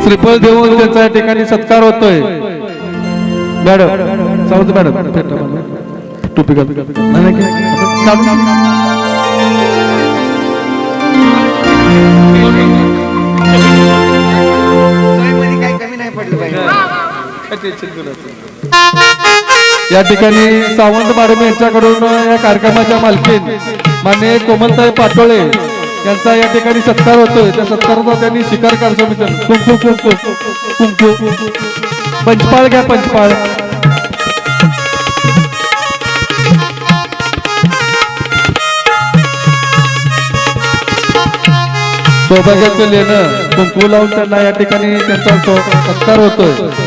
श्रीफळ देऊन त्यांचा या ठिकाणी सत्कार होतोय. मॅडम सावंत मॅडम टोपी या ठिकाणी सावंत मॅडम यांच्याकडून या कार्यक्रमाच्या मालकीन मान्य कोमलताई पाटोळे यांचा या ठिकाणी सत्कार होतोय. त्या सत्काराचा त्यांनी शिकार कर समिती कुंकू कुंकू कुंकू पंचपाळ घ्या पंचपाळ. सौभाग्याचं लेणं. कुंकू लावून त्यांना या ठिकाणी त्यांचा सत्कार होतोय.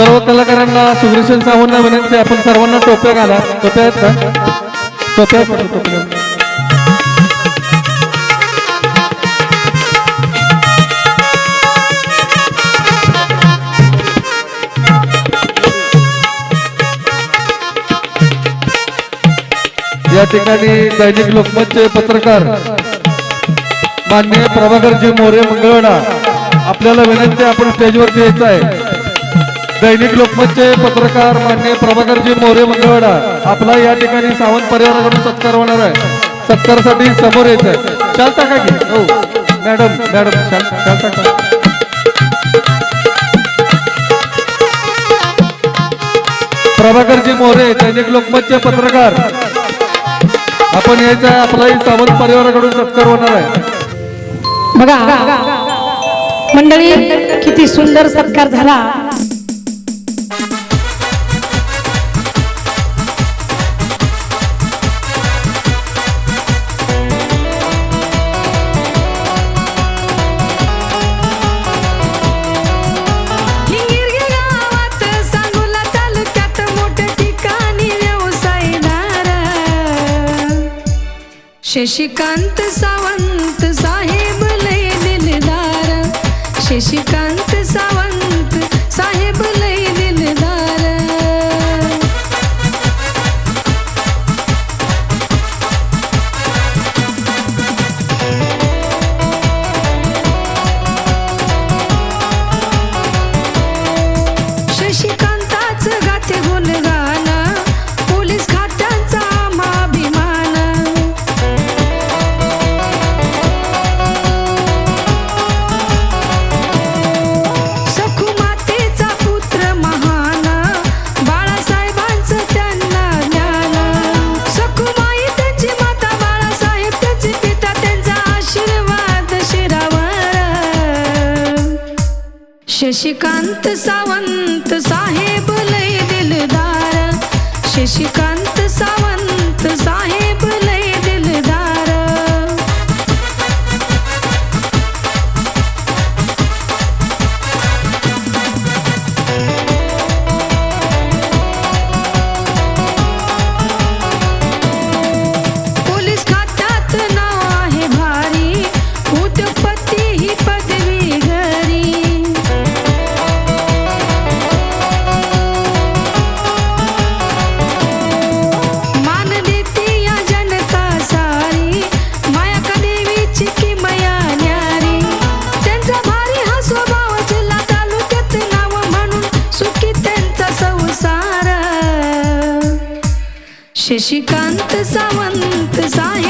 सर्व कलाकारांना सुग्रेशन सावंत विनंती आपण सर्वांना टोप्या घाला. टोप्या आहेत का? टोप्या टोप्या या ठिकाणी दैनिक लोकमतचे पत्रकार मान्य प्रभाकरजी मोरे मंगळवाडा आपल्याला विनंती आपण स्टेजवर यायचं आहे. दैनिक लोकमतचे पत्रकार मान्य प्रभाकरजी मोरे मंगळवाडा आपला या ठिकाणी सावंत परिवाराकडून सत्कार होणार आहे. सत्कारासाठी समोर यायचं आहे चालता का. की हो. मॅडम मॅडम चालता का प्रभाकरजी मोरे दैनिक लोकमतचे पत्रकार. आपण यायचं आहे आपलाही सावंत परिवाराकडून सत्कार होणार आहे. बघा मंडळी किती सुंदर सत्कार झाला. शशिकांत सावंत साहेब लय दिलदार. शशिकांत सावंत साहेब लय दिलदार. शशिकांताच गाते गुणगा शशिकांत सावंत साहेब लय दिलदार. शशिकांत सावंत साहेब शशिकांत सावंत साहेब